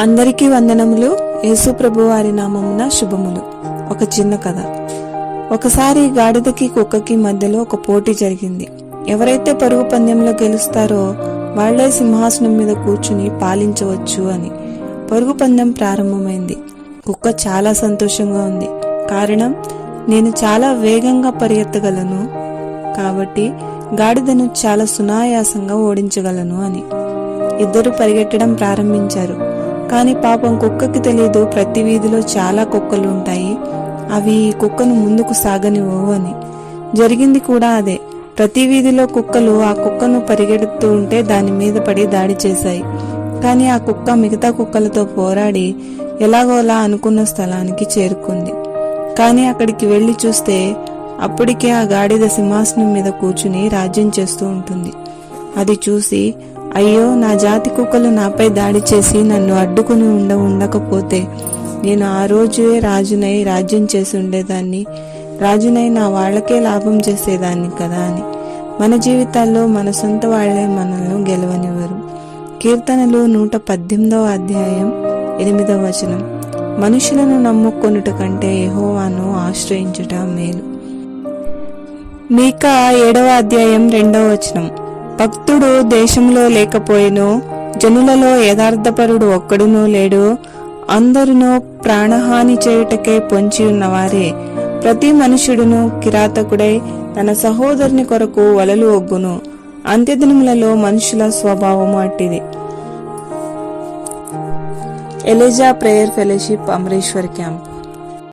అందరికీ వందనములు. యేసు ప్రభు వారి నామమున శుభములు. ఒక చిన్న కథ. ఒకసారి గాడిదకి కుక్కకి మధ్యలో ఒక పోటీ జరిగింది. ఎవరైతే పరుగు పందెంలో గెలుస్తారో వాళ్ళే సింహాసనం మీద కూర్చుని పాలించవచ్చు అని. పరుగు పందెం ప్రారంభమైంది. కుక్క చాలా సంతోషంగా ఉంది. కారణం నేను చాలా వేగంగా పరిగెత్తగలను. కాబట్టి గాడిదను చాలా సునాయాసంగా ఓడించగలను అని. ఇద్దరు పరిగెట్టడం ప్రారంభించారు. కానీ పాపం కుక్కకి తెలియదు ప్రతి వీధిలో చాలా కుక్కలు ఉంటాయి. అవి ఈ కుక్కను ముందుకు సాగనివ్వవు అని. జరిగింది కూడా అదే. ప్రతి వీధిలో కుక్కలు ఆ కుక్కను పరిగెడుతూ ఉంటే దాని మీద పడి దాడి చేశాయి. కానీ ఆ కుక్క మిగతా కుక్కలతో పోరాడి ఎలాగోలా అనుకున్న స్థలానికి చేరుకుంది. కానీ అక్కడికి వెళ్ళి చూస్తే అప్పటికే ఆ గాడిద సింహాసనం మీద కూర్చుని రాజ్యం చేస్తూ ఉంటుంది. అది చూసి అయ్యో నా జాతి కుక్కలు నాపై దాడి చేసి నన్ను అడ్డుకుని ఉండ ఉండకపోతే నేను ఆ రోజే రాజునై రాజ్యం చేసి ఉండేదాన్ని. రాజునై నా వాళ్ళకే లాభం చేసేదాన్ని కదా అని. మన జీవితాల్లో మన సొంత వాళ్ళే మనల్ని గెలవనివ్వరు. కీర్తనలు నూట పద్దెనిమిదవ అధ్యాయం ఎనిమిదవ వచనం. మనుషులను నమ్ముకొనుట కంటే ఎహోవాను ఆశ్రయించుట మేలు. మీకా ఏడవ అధ్యాయం రెండవ వచనం. భక్తుడు దేశంలో లేకపోయిను జనులలో యథార్థపరుడు ఒక్కడునూ లేడు. అందరును ప్రాణహాని చేయుటకే పొంచి ఉన్నవారే. ప్రతి మనుషుడును కిరాతకుడై తన సహోదరుని కొరకు వలలు ఒగ్గును. అంత్యదినములలో మనుషుల స్వభావము అట్టిది. Elijah prayer fellowship Amareshwar camp.